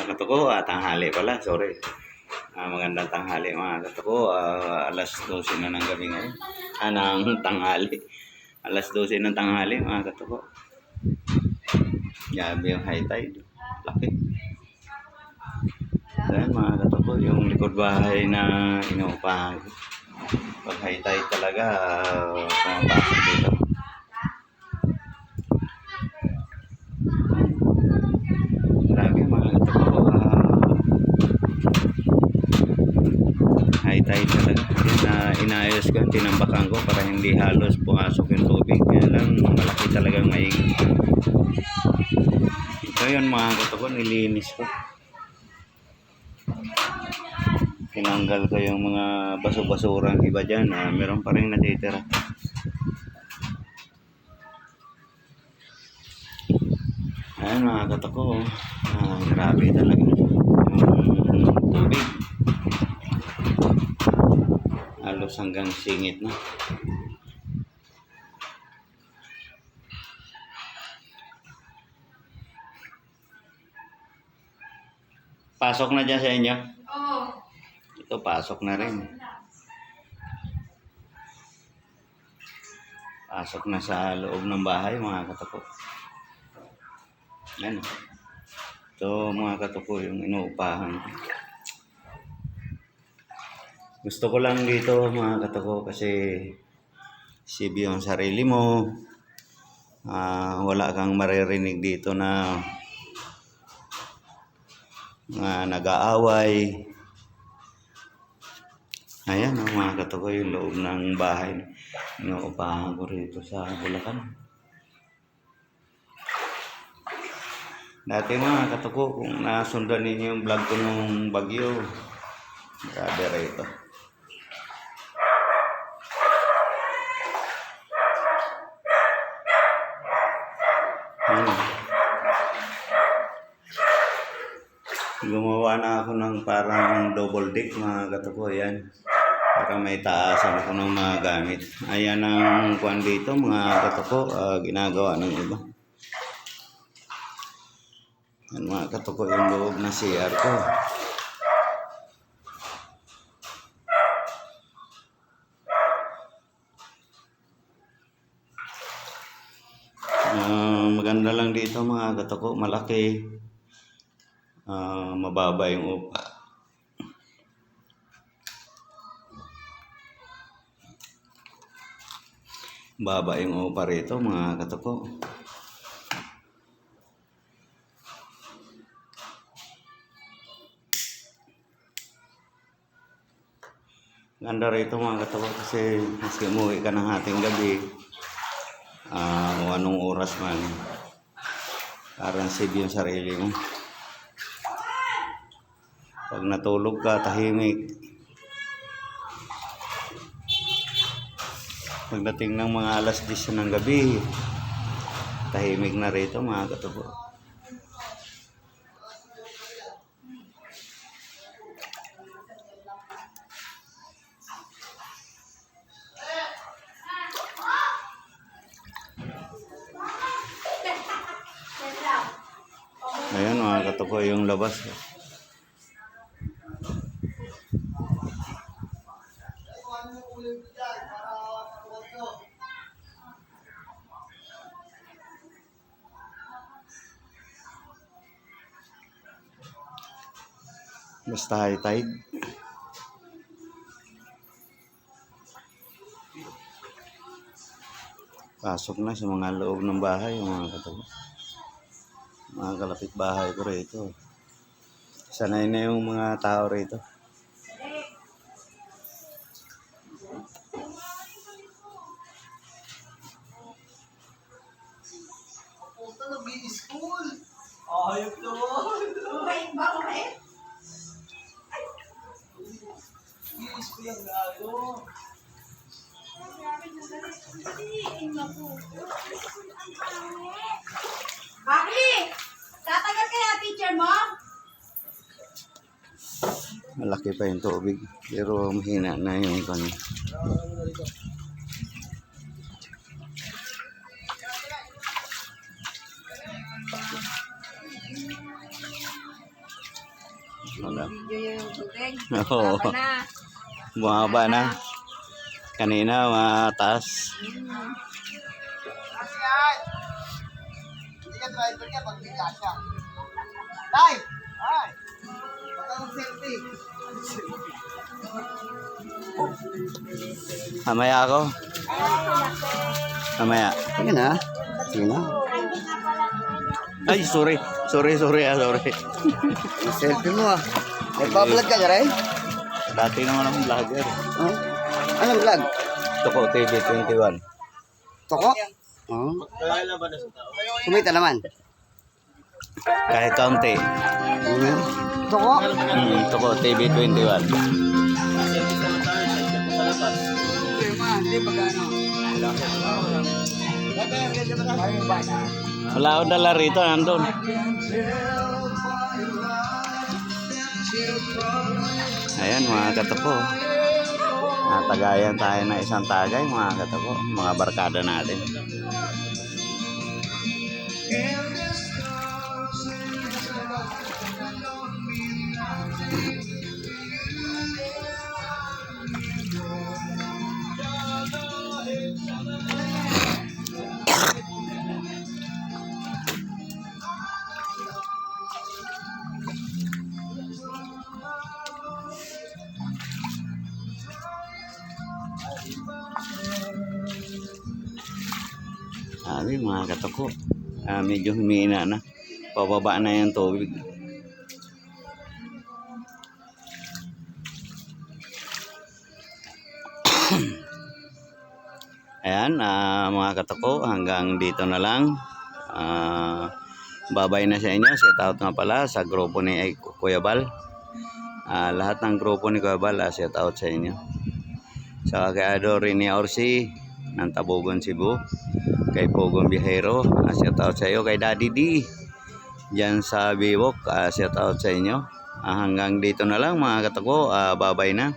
mga katuko, ah, tanghali pala, sorry. Ah, magandang tanghali mga katuko, ah, alas 12 na ng gabi ngayon. Ah, ng tanghali. Alas 12 ng tanghali mga katuko. Grabe yung high tide. Laki. Ayan mga katuko, yung likod bahay na inuupahan. ko. Pag high tide talaga, ah, pumapasok dito. Grabe mga katuko. ah, high tide talaga. Kaya na inayos ko, tinambakan ko para hindi halos pumasok yung tubig. Kaya lang malaki talagang maing. Ito yun mga katuko, nilinis ko. Tinanggal ko yung mga baso-basurang iba dyan. Ah, meron pa rin natitira. Ayan mga katako, ah, grabe talaga yung tubig. Halos hanggang singit na. Pasok na dyan sa inyo? Oo. Ito, pasok na rin. Pasok na sa loob ng bahay, mga katako. Yan. Ito, mga katako, yung inuupahan ko. Gusto ko lang dito, mga katako, kasi save yung sarili mo. Ah, wala kang maririnig dito na na nag-aaway. Ayan, ang mga katuko yung loob ng bahay. Inuupahan ko rito sa Bulacan. Dati mga katuko, kung nasundan ninyo yung vlog ko nung bagyo, grabe rito. Ano? Gumawa na ako ng parang double deck mga katuko. Ayan. Para may taasan ako ng mga gamit. Ayan ang kuan dito mga katuko. ah, ginagawa ng iba. Yan mga katuko yung loob na CR ko. Ah, maganda lang dito mga katuko. Malaki. Ah, mababa yung upa. Baba yung upa rito mga katuko. Ganda rito mga katuko kasi maski umuwi ka ng hating gabi ah kung anong oras man parang save yung sarili mo. Pag natulog ka, tahimik. Pagdating ng mga alas 10 ng gabi, tahimik na rito mga katubo. Ayan mga katubo yung labas. Basta high tide. Pasok na sa mga loob ng bahay, yung mga katabi. Mga kalapit bahay ko rito. Sanay na yung mga tao rito. Nag-i-school yung gago. Bakli! Tatagal kaya teacher mo? Malaki pa yung tubig. Pero mahina na yung kanya. Wala. Video yung tubig. Oo. Tama na. Bumaba na. Kanina, mataas. Driver niya pag bigla siya. Tay! Ay! Baka ng selfie. Ako. Mamaya. Sige na. Sige na. Ay, sorry. Sorry, sorry, ah, sorry. Selfie mo ah. Nagpa-vlog ka rin? Dati naman akong vlogger. Oh. Anong vlog? Toko TV 21. Toko? Oh. Kumita naman. Kahit kaunti. Hmm. Toko? Hmm, Toko TV 21. Wala akong dala rito, nandun. Ayan mga katapo. Natagayan tayo na isang tagay mga katapo. Mga barkada natin. Sabi mga katapo. Ah, medyo humina na. Pababa na yung tubig. Ayan, ah, mga katako, hanggang dito na lang. Ah, babay na sa inyo. Shout out nga pala sa grupo ni ay, Kuya Bal. Ah, lahat ng grupo ni Kuya Bal, ah, shout out sa inyo. Sa kay Adore ni Orsi ng Tabogon, Cebu. Kay Pogon Bihero, ah, shout out sa iyo. Kay Daddy D, dyan sa Biwok, ah, shout out sa inyo. Ah, hanggang dito na lang mga katako, ah, babay na.